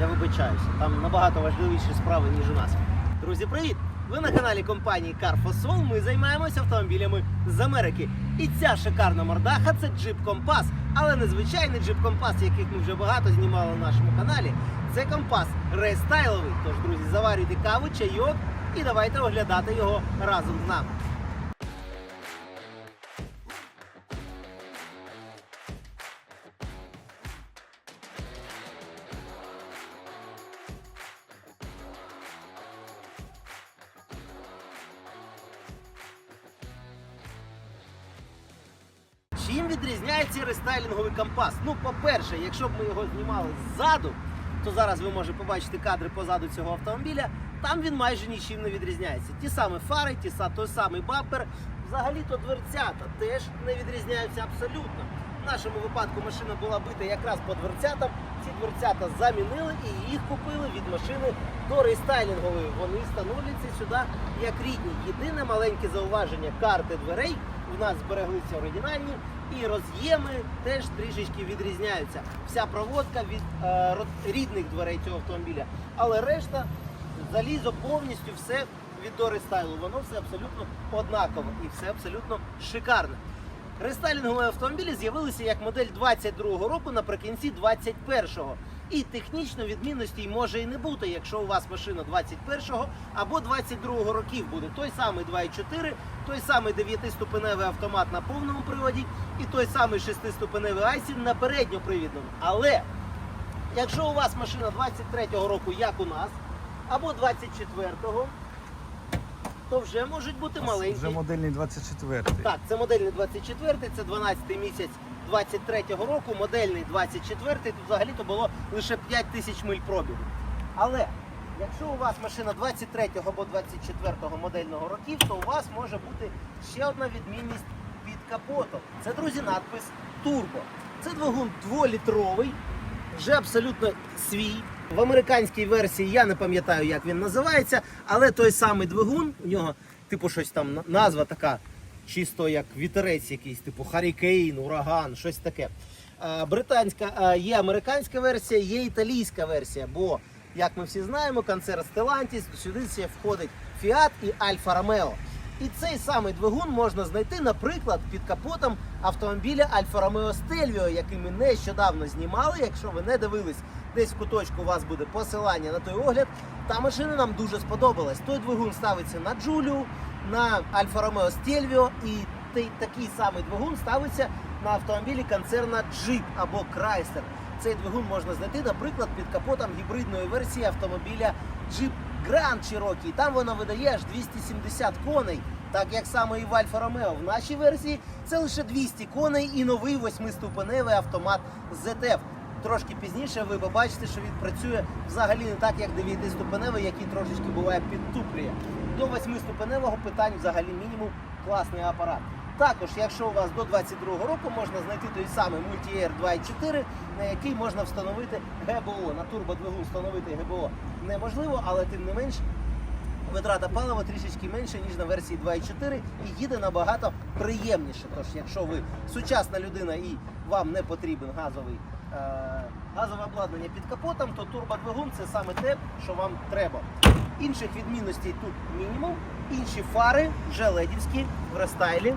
Я вибачаюся, там набагато важливіші справи, ніж у нас. Друзі, привіт! Ви на каналі компанії Carfosol. Ми займаємося автомобілями з Америки. І ця шикарна мордаха це Jeep Compass. Але не звичайний Jeep Compass, яких ми вже багато знімали на нашому каналі. Це компас рестайловий. Тож, друзі, заварюйте каву, чайок і давайте оглядати його разом з нами. Чим відрізняється рестайлінговий компас? Ну, по-перше, якщо б ми його знімали ззаду, то зараз ви можете побачити кадри позаду цього автомобіля. Там він майже нічим не відрізняється. Ті самі фари, ті той самий бампер. Взагалі-то дверцята теж не відрізняються абсолютно. В нашому випадку машина була бита якраз по дверцятам. Ці дверцята замінили і їх купили від машини до рестайлінгової. Вони становляться сюди як рідні. Єдине маленьке зауваження карти дверей у нас збереглися оригінальні, і роз'єми теж трішечки відрізняються. Вся проводка від е, рідних дверей цього автомобіля. Але решта залізо повністю все від до рестайлу. Воно все абсолютно однаково і все абсолютно шикарне. Рестайлінгові автомобілі з'явилися як модель 22-го року наприкінці 21-го. І технічно відмінностей може і не бути, якщо у вас машина 21-го або 22-го років буде той самий 2.4, той самий 9-ступеневий автомат на повному приводі і той самий 6-ступеневий айсін на передньопривідному. Але якщо у вас машина 23-го року, як у нас, або 24-го, то вже можуть бути маленькі. Вже модельний 24-й. Так, це модельний 24-й, це 12-й місяць 23-го року, модельний 24, тут взагалі-то було лише 5 тисяч миль пробігу. Але якщо у вас машина 23-го або 24-го модельного років, то у вас може бути ще одна відмінність під капотом. Це, друзі, надпис Турбо. Це двигун 2-літровий, вже абсолютно свій. В американській версії я не пам'ятаю, як він називається, але той самий двигун, у нього, типу, щось там назва така, чисто як вітерець якийсь, типу Харікейн, ураган, щось таке. Е, Британська е, є американська версія, є італійська версія, бо, як ми всі знаємо, концерт Stellantis, сюди ще входить Fiat і Alfa Romeo. І цей самий двигун можна знайти, наприклад, під капотом автомобіля Alfa Romeo Stelvio, який ми нещодавно знімали. Якщо ви не дивились, десь в куточку у вас буде посилання на той огляд. Та машина нам дуже сподобалась. Той двигун ставиться на Джулію, на Alfa Romeo Stelvio і такий самий двигун ставиться на автомобілі концерна Jeep або Chrysler. Цей двигун можна знайти, наприклад, під капотом гібридної версії автомобіля Jeep Grand Cherokee. Там вона видає аж 270 коней, так як саме і в Альфа Ромео. В нашій версії це лише 200 коней і новий восьмиступеневий автомат ZF. Трошки пізніше ви побачите, що він працює взагалі не так, як 9-ступеневий, який трошечки буває підтуплює. До 8-ступеневого питань взагалі мінімум класний апарат. Також, якщо у вас до 22-го року, можна знайти той самий Multi-Air 2.4, на який можна встановити ГБО. На турбодвигун встановити ГБО неможливо, але тим не менш витрата палива трішечки менше, ніж на версії 2.4 і їде набагато приємніше. Тож, якщо ви сучасна людина і вам не потрібен газовий, е, газове обладнання під капотом, то турбодвигун це саме те, що вам треба. Інших відмінностей тут мінімум. Інші фари вже ледівські в рестайлі,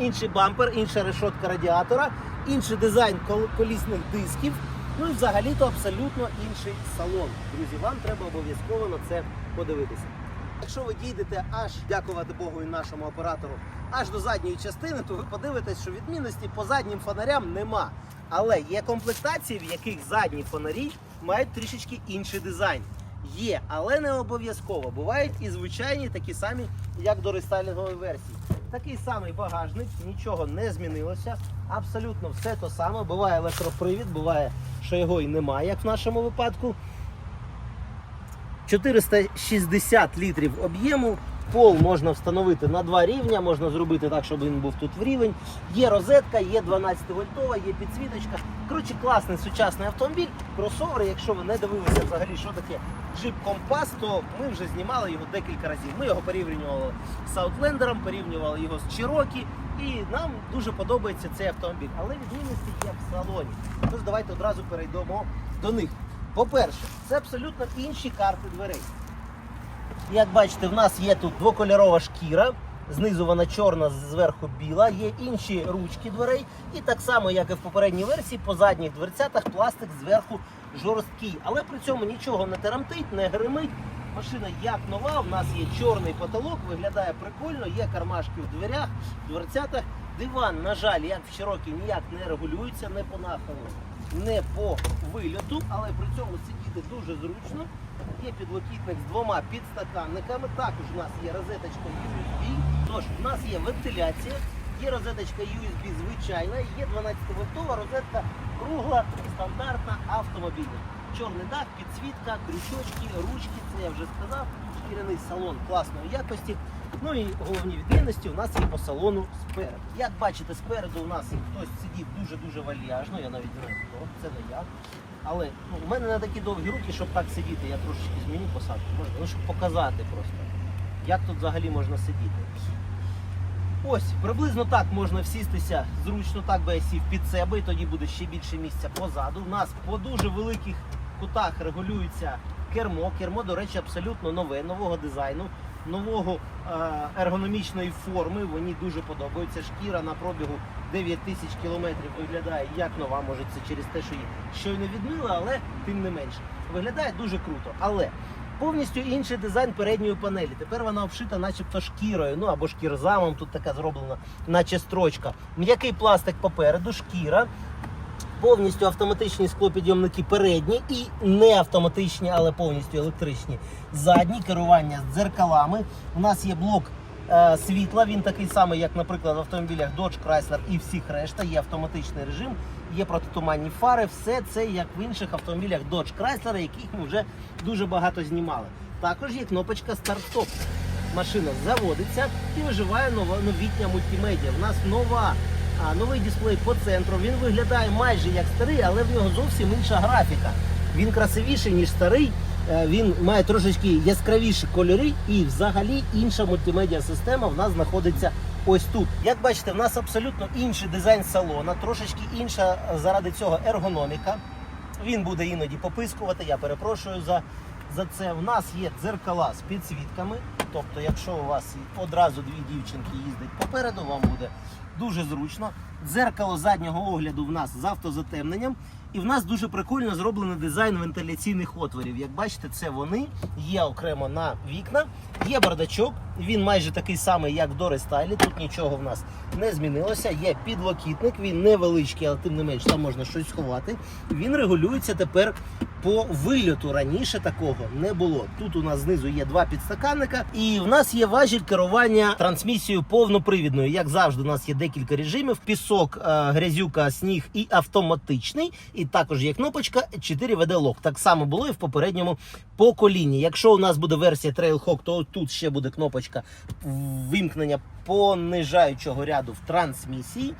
інший бампер, інша решотка радіатора, інший дизайн кол- колісних дисків. Ну і взагалі-то абсолютно інший салон. Друзі, вам треба обов'язково на це подивитися. Якщо ви дійдете аж, дякувати Богу і нашому оператору, аж до задньої частини, то ви подивитесь, що відмінності по заднім фонарям нема. Але є комплектації, в яких задні фонарі мають трішечки інший дизайн. Є, але не обов'язково. Бувають і звичайні такі самі, як до рестайлінгової версії. Такий самий багажник, нічого не змінилося. Абсолютно все то саме. Буває електропривід, буває, що його і немає, як в нашому випадку. 460 літрів об'єму. Пол можна встановити на два рівня, можна зробити так, щоб він був тут в рівень. Є розетка, є 12 вольтова, є підсвіточка. Коротше, класний сучасний автомобіль. Кросовер, якщо ви не дивилися взагалі, що таке Jeep Compass, то ми вже знімали його декілька разів. Ми його порівнювали з Outlander, порівнювали його з Cherokee. І нам дуже подобається цей автомобіль. Але відмінності є в салоні. Тож давайте одразу перейдемо до них. По-перше, це абсолютно інші карти дверей. Як бачите, в нас є тут двокольорова шкіра, знизу вона чорна, зверху біла, є інші ручки дверей. І так само, як і в попередній версії, по задніх дверцятах пластик зверху жорсткий. Але при цьому нічого не терамтить, не гримить. Машина як нова, в нас є чорний потолок, виглядає прикольно, є кармашки в дверях, в дверцятах. Диван, на жаль, як в Чирокі ніяк не регулюється, не по нахилу, не по вильоту, але при цьому сидіти дуже зручно. Є підлокітник з двома підстаканниками. Також у нас є розеточка USB. Тож, у нас є вентиляція, є розеточка USB звичайна, є 12-вольтова розетка кругла, стандартна автомобільна. Чорний дах, підсвітка, крючочки, ручки, це я вже сказав. Шкіряний салон класної якості. Ну і головні відмінності у нас є по салону спереду. Як бачите, спереду у нас хтось сидів дуже-дуже вальяжно, я навіть знаю хто, це не я. Але ну, у мене не такі довгі руки, щоб так сидіти. Я трошечки зміню посадку. Можна, ну, щоб показати просто, як тут взагалі можна сидіти. Ось, приблизно так можна всістися зручно, так би я сів під себе, і тоді буде ще більше місця позаду. У нас по дуже великих кутах регулюється кермо. Кермо, до речі, абсолютно нове, нового дизайну, нового е, ергономічної форми. Мені дуже подобається. Шкіра на пробігу 9 тисяч кілометрів виглядає як нова. Може це через те, що її щойно відмили, але тим не менше. Виглядає дуже круто. Але повністю інший дизайн передньої панелі. Тепер вона обшита, начебто шкірою, ну або шкірзамом, тут така зроблена, наче строчка. М'який пластик попереду, шкіра. Повністю автоматичні склопідйомники передні і не автоматичні, але повністю електричні. Задні керування з дзеркалами. У нас є блок світла. Він такий самий, як, наприклад, в автомобілях Dodge Chrysler і всіх решта. Є автоматичний режим, є протитуманні фари. Все це як в інших автомобілях Dodge Chrysler, яких ми вже дуже багато знімали. Також є кнопочка старт-стоп. Машина заводиться і виживає новітня мультимедіа. У нас нова а, новий дисплей по центру. Він виглядає майже як старий, але в нього зовсім інша графіка. Він красивіший, ніж старий. Е, Він має трошечки яскравіші кольори і взагалі інша мультимедіа система в нас знаходиться ось тут. Як бачите, в нас абсолютно інший дизайн салона, трошечки інша е, заради цього ергономіка. Він буде іноді попискувати, я перепрошую за, за це. В нас є дзеркала з підсвітками. Тобто, якщо у вас одразу дві дівчинки їздять попереду, вам буде дуже зручно. Дзеркало заднього огляду в нас з автозатемненням. І в нас дуже прикольно зроблений дизайн вентиляційних отворів. Як бачите, це вони є окремо на вікна. Є бардачок, він майже такий самий, як в Дорестайлі. Тут нічого в нас не змінилося. Є підлокітник, він невеличкий, але тим не менш там можна щось сховати. Він регулюється тепер по вильоту. Раніше такого не було. Тут у нас знизу є два підстаканника, і в нас є важіль керування трансмісією повнопривідною. Як завжди, у нас є декілька режимів: пісок, е, грязюка, сніг і автоматичний. І також є кнопочка 4 VD Lock. Так само було і в попередньому поколінні. Якщо у нас буде версія Trailhawk, то тут ще буде кнопочка вимкнення понижаючого ряду в трансмісії.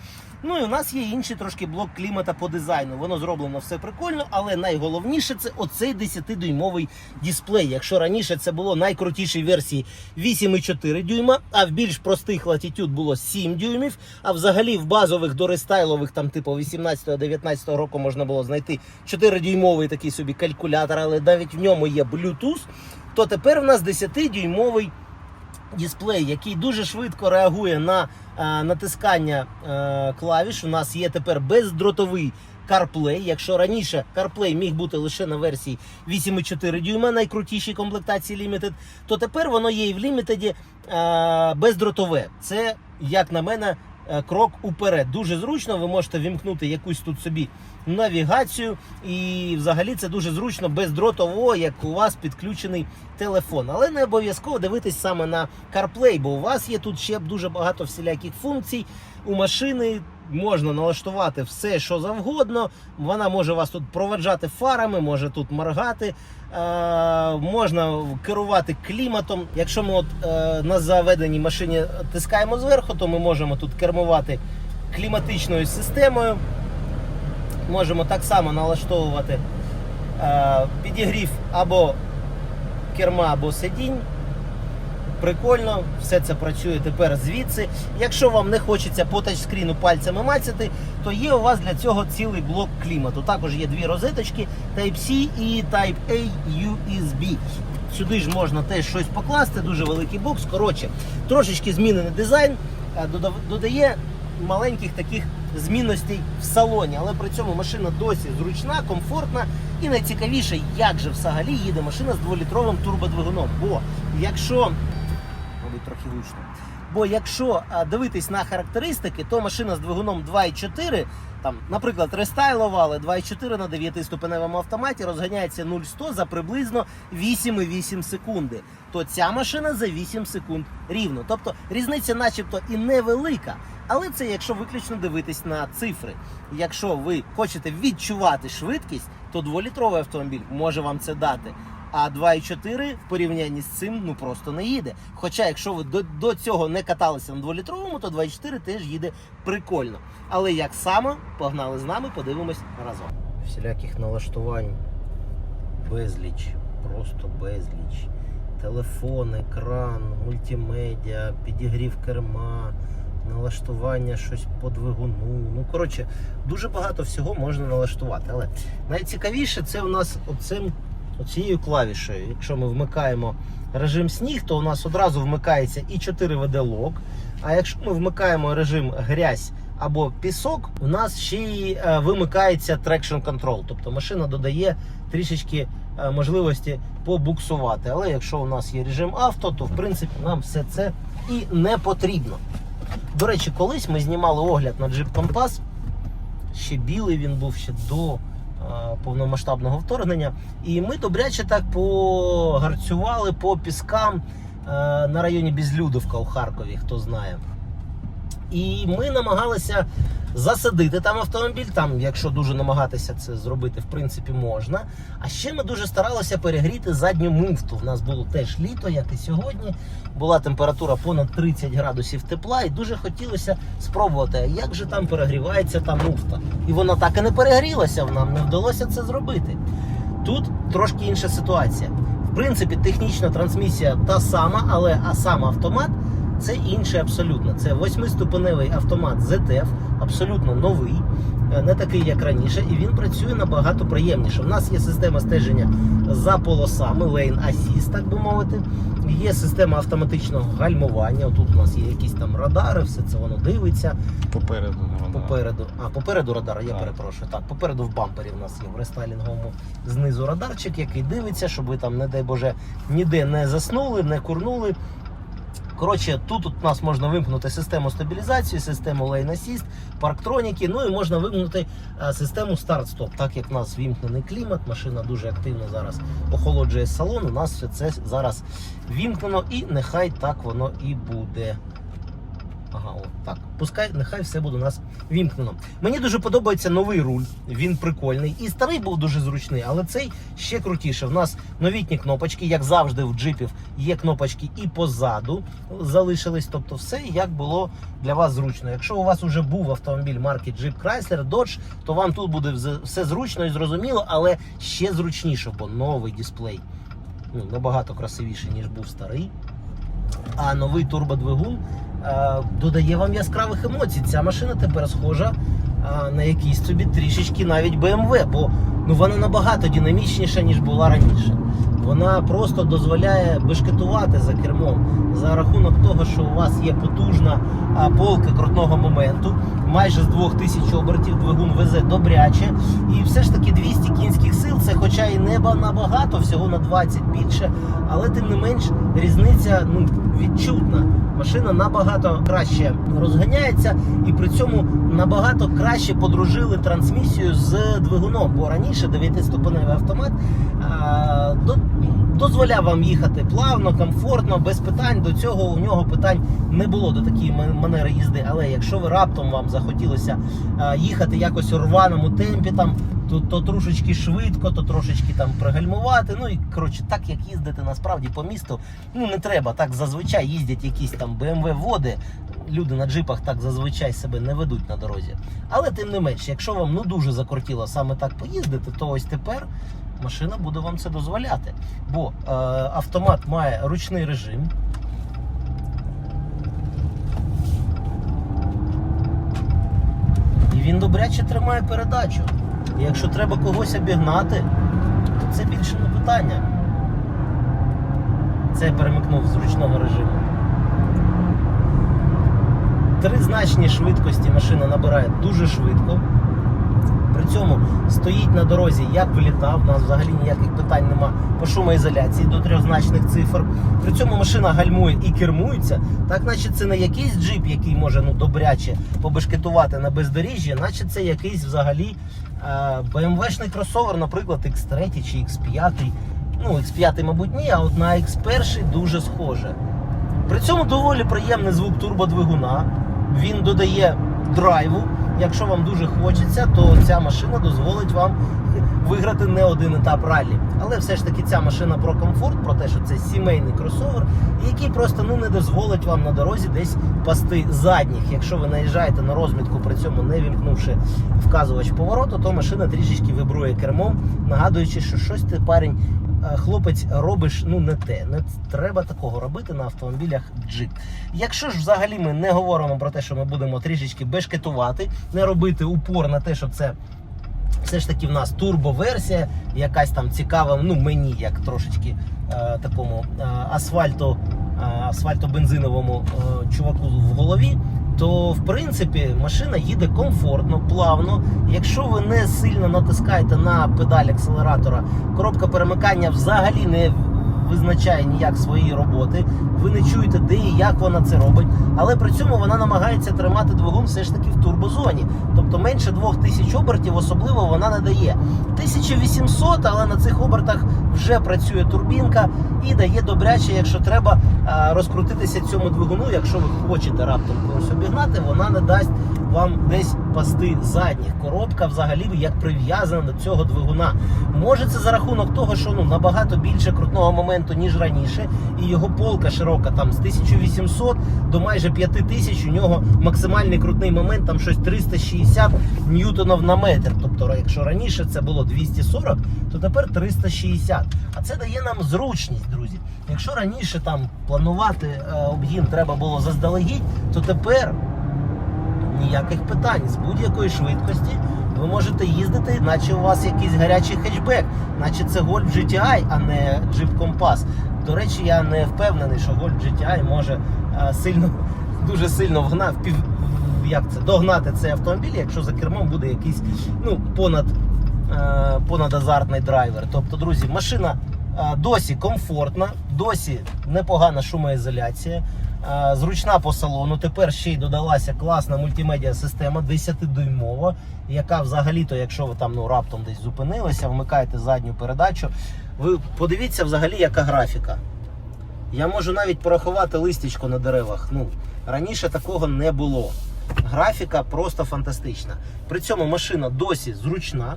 Ну і у нас є інший трошки блок клімата по дизайну. Воно зроблено все прикольно, але найголовніше це оцей 10-дюймовий дисплей. Якщо раніше це було найкрутішій версії 8,4 дюйма, а в більш простих Latitude було 7 дюймів. А взагалі в базових дорестайлових, там типу 18-19 року можна було знайти 4-дюймовий такий собі калькулятор, але навіть в ньому є Bluetooth. То тепер в нас 10-дюймовий дисплей, який дуже швидко реагує на е, натискання е, клавіш. У нас є тепер бездротовий CarPlay. Якщо раніше CarPlay міг бути лише на версії 8,4 дюйма, найкрутішій комплектації Limited, то тепер воно є і в Limited е, бездротове. Це, як на мене, крок уперед. Дуже зручно. Ви можете вімкнути якусь тут собі навігацію, і взагалі це дуже зручно бездротово, як у вас підключений телефон. Але не обов'язково дивитись саме на CarPlay, бо у вас є тут ще дуже багато всіляких функцій у машини. Можна налаштувати все, що завгодно. Вона може вас тут проведжати фарами, може тут моргати, е, можна керувати кліматом. Якщо ми от, е, на заведеній машині тискаємо зверху, то ми можемо тут кермувати кліматичною системою. Можемо так само налаштовувати е, підігрів або керма, або сидінь. Прикольно, все це працює тепер звідси. Якщо вам не хочеться по тачскріну пальцями мацяти, то є у вас для цього цілий блок клімату. Також є дві розеточки Type-C і Type-A USB. Сюди ж можна теж щось покласти, дуже великий бокс. Коротше, трошечки змінений дизайн, е, додає маленьких таких змінностей в салоні, але при цьому машина досі зручна, комфортна і найцікавіше, як же взагалі їде машина з 2-літровим турбодвигуном. Бо якщо, гучно. Бо якщо дивитись на характеристики, то машина з двигуном 2.4, там, наприклад, рестайлували 2.4 на 9-ступеневому автоматі, розганяється 0-100 за приблизно 8,8 секунди. То ця машина за 8 секунд рівно. Тобто різниця, начебто, і невелика. Але це якщо виключно дивитись на цифри. Якщо ви хочете відчувати швидкість, то 2-літровий автомобіль може вам це дати. А 2,4 в порівнянні з цим ну просто не їде. Хоча, якщо ви до, до цього не каталися на 2-літровому, то 2,4 теж їде прикольно. Але як саме, погнали з нами, подивимось разом. Всіляких налаштувань безліч, просто безліч. Телефон, екран, мультимедіа, підігрів керма, налаштування щось по двигуну. Ну, коротше, дуже багато всього можна налаштувати. Але найцікавіше це у нас оцим, оцією клавішею. Якщо ми вмикаємо режим сніг, то у нас одразу вмикається і 4 веде лок. А якщо ми вмикаємо режим грязь або пісок, у нас ще й е, вимикається traction control. Тобто машина додає трішечки е, можливості побуксувати. Але якщо у нас є режим авто, то в принципі нам все це і не потрібно. До речі, колись ми знімали огляд на Jeep Compass. Ще білий він був ще до повномасштабного вторгнення. І ми добряче так погарцювали по піскам е, на районі Безлюдовка у Харкові, хто знає. І ми намагалися засадити там автомобіль. Там, якщо дуже намагатися це зробити, в принципі, можна. А ще ми дуже старалися перегріти задню муфту. У нас було теж літо, як і сьогодні. Була температура понад 30 градусів тепла, і дуже хотілося спробувати, як же там перегрівається та муфта. І вона так і не перегрілася, нам не вдалося це зробити. Тут трошки інша ситуація. В принципі, технічна трансмісія та сама, але а сам автомат це інше абсолютно. Це восьмиступеневий автомат ZF, абсолютно новий, е, не такий, як раніше, і він працює набагато приємніше. У нас є система стеження за полосами, Lane Assist, так би мовити. Є система автоматичного гальмування. Тут у нас є якісь там радари, все це воно дивиться. Попереду. Попереду, а попереду радар, я Так. перепрошую. Так, попереду в бампері в нас є в рестайлінговому знизу радарчик, який дивиться, щоб ви там, не дай Боже, ніде не заснули, не курнули. Коротше, тут у нас можна вимкнути систему стабілізації, систему Lane Assist, парктроніки, ну і можна вимкнути е, систему старт-стоп. Так як у нас вімкнений клімат, машина дуже активно зараз охолоджує салон. У нас все це зараз вімкнено і нехай так воно і буде. Ага, от так. Пускай, нехай все буде у нас вімкнено. Мені дуже подобається новий руль. Він прикольний. І старий був дуже зручний, але цей ще крутіше. У нас новітні кнопочки, як завжди в джипів, є кнопочки і позаду залишились. Тобто, все як було для вас зручно. Якщо у вас вже був автомобіль марки Jeep Chrysler, Dodge, то вам тут буде все зручно і зрозуміло, але ще зручніше, бо новий дисплей ну, набагато красивіший, ніж був старий. А новий турбодвигун додає вам яскравих емоцій. Ця машина тепер схожа е, на якийсь собі трішечки навіть BMW, бо ну, вона набагато динамічніша, ніж була раніше. Вона просто дозволяє бешкетувати за кермом за рахунок того, що у вас є потужна полка крутного моменту. Майже з 2000 обертів двигун везе добряче. І все ж таки 200 кінських сил це, хоча і не ба- набагато, всього на 20 більше, але тим не менш різниця ну, відчутна. Машина набагато краще розганяється і при цьому набагато краще подружили трансмісію з двигуном. Бо раніше 9-ступеневий автомат а, до, дозволяв вам їхати плавно, комфортно, без питань. До цього у нього питань не було до такої манери їзди. Але якщо ви раптом вам захотілося а, їхати якось у рваному темпі, там то, то трошечки швидко, то трошечки там пригальмувати. Ну і коротше, так як їздити насправді по місту, ну не треба. Так зазвичай їздять якісь там БМВ води. Люди на джипах так зазвичай себе не ведуть на дорозі. Але тим не менш, якщо вам ну дуже закортіло саме так поїздити, то ось тепер машина буде вам це дозволяти. Бо е, автомат має ручний режим. І він добряче тримає передачу. Якщо треба когось обігнати, то це більше не питання. Це я перемикнув з ручного режиму. Тризначні швидкості машина набирає дуже швидко. При цьому стоїть на дорозі, як влітав, у нас взагалі ніяких питань нема по шумоізоляції до трьохзначних цифр. При цому машина гальмує і кермується, так наче це не якийсь джип, який може ну, добряче побешкетувати на бездоріжжі, наче це якийсь взагалі е, BMW-шний кросовер, наприклад, X3 чи X5. Ну, X5, мабуть, ні, а от на X1 дуже схоже. При цьому доволі приємний звук турбодвигуна. Він додає драйву. Якщо вам дуже хочеться, то ця машина дозволить вам виграти не один етап раллі. Але все ж таки ця машина про комфорт, про те, що це сімейний кросовер, який просто ну, не дозволить вам на дорозі десь пасти задніх. Якщо ви наїжджаєте на розмітку, при цьому не вімкнувши вказувач повороту, то машина трішечки вибрує кермом, нагадуючи, що щось ти парень. Е, Хлопець, робиш ну не те. Не треба такого робити на автомобілях Jeep. Якщо ж взагалі ми не говоримо про те, що ми будемо трішечки бешкетувати, не робити упор на те, що це все ж таки в нас турбоверсія, якась там цікава, ну мені як трошечки е, такому е, асфальто, е, асфальто-бензиновому е, чуваку в голові. То в принципі машина їде комфортно, плавно. Якщо ви не сильно натискаєте на педаль акселератора, коробка перемикання взагалі не визначає ніяк свої роботи. Ви не чуєте, де і як вона це робить. Але при цьому вона намагається тримати двигун все ж таки в турбозоні. Тобто менше 2000 обертів особливо вона не дає. 1800, але на цих обертах вже працює турбінка і дає добряче, якщо треба розкрутитися цьому двигуну. Якщо ви хочете раптом когось обігнати, вона не дасть вам десь пасти задніх. Коробка взагалі як прив'язана до цього двигуна. Може це за рахунок того, що ну набагато більше крутного моменту, ніж раніше, і його полка широка там з 1800 до майже 5000 у нього максимальний крутний момент, там щось 360 ньютонів на метр. Тобто, якщо раніше це було 240, то тепер 360. А це дає нам зручність, друзі. Якщо раніше там планувати е, обгін треба було заздалегідь, то тепер ніяких питань з будь-якої швидкості. Ви можете їздити, наче у вас якийсь гарячий хетчбек, наче це Golf GTI, а не Jeep Compass. До речі, я не впевнений, що Golf GTI може е, сильно, дуже сильно вгнав, пів, як це, догнати цей автомобіль, якщо за кермом буде якийсь ну, понад, е, понад азартний драйвер. Тобто, друзі, машина е, досі комфортна, досі непогана шумоізоляція. Зручна по салону. Тепер ще й додалася класна мультимедіа система 10-дюймова, яка взагалі-то, якщо ви там ну раптом десь зупинилися, вмикаєте задню передачу. Ви подивіться взагалі, яка графіка. Я можу навіть порахувати листячко на деревах. Ну, раніше такого не було. Графіка просто фантастична. При цьому машина досі зручна,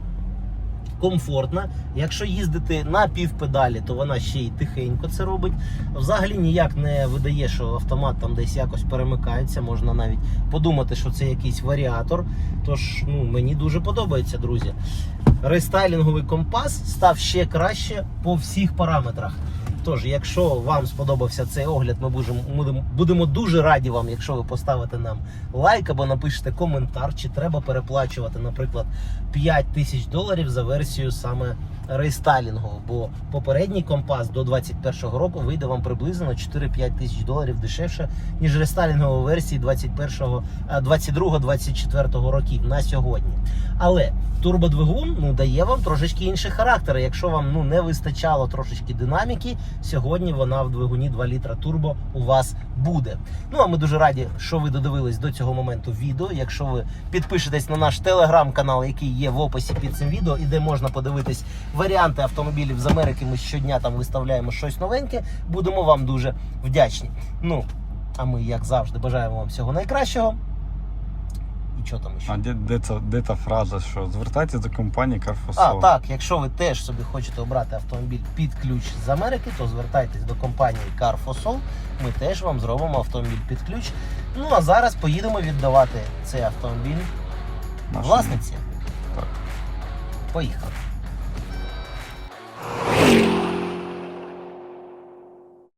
комфортна. Якщо їздити на півпедалі, то вона ще й тихенько це робить. Взагалі ніяк не видає, що автомат там десь якось перемикається. Можна навіть подумати, що це якийсь варіатор. Тож ну, мені дуже подобається, друзі. Рестайлінговий компас став ще краще по всіх параметрах. Тож, якщо вам сподобався цей огляд, ми будемо, будемо, дуже раді вам, якщо ви поставите нам лайк або напишете коментар, чи треба переплачувати, наприклад, 5 тисяч доларів за версію саме рейстайлінгову. Бо попередній компас до 2021 року вийде вам приблизно на 4-5 тисяч доларів дешевше, ніж рестайлінгова версії 22-24 років на сьогодні. Але турбодвигун ну, дає вам трошечки інший характер. Якщо вам ну, не вистачало трошечки динаміки, сьогодні вона в двигуні 2 літра турбо у вас буде. Ну а ми дуже раді, що ви додивились до цього моменту відео. Якщо ви підпишетесь на наш телеграм-канал, який є в описі під цим відео, і де можна подивитись варіанти автомобілів з Америки, ми щодня там виставляємо щось новеньке. Будемо вам дуже вдячні. Ну а ми, як завжди, бажаємо вам всього найкращого. Що там ще? А де, де, це, де та фраза, що звертайтеся до компанії А, так, якщо ви теж собі хочете обрати автомобіль під ключ з Америки, то звертайтесь до компанії Carfosol. Ми теж вам зробимо автомобіль під ключ. Ну а зараз поїдемо віддавати цей автомобіль Нашому. власниці. Так. Поїхали.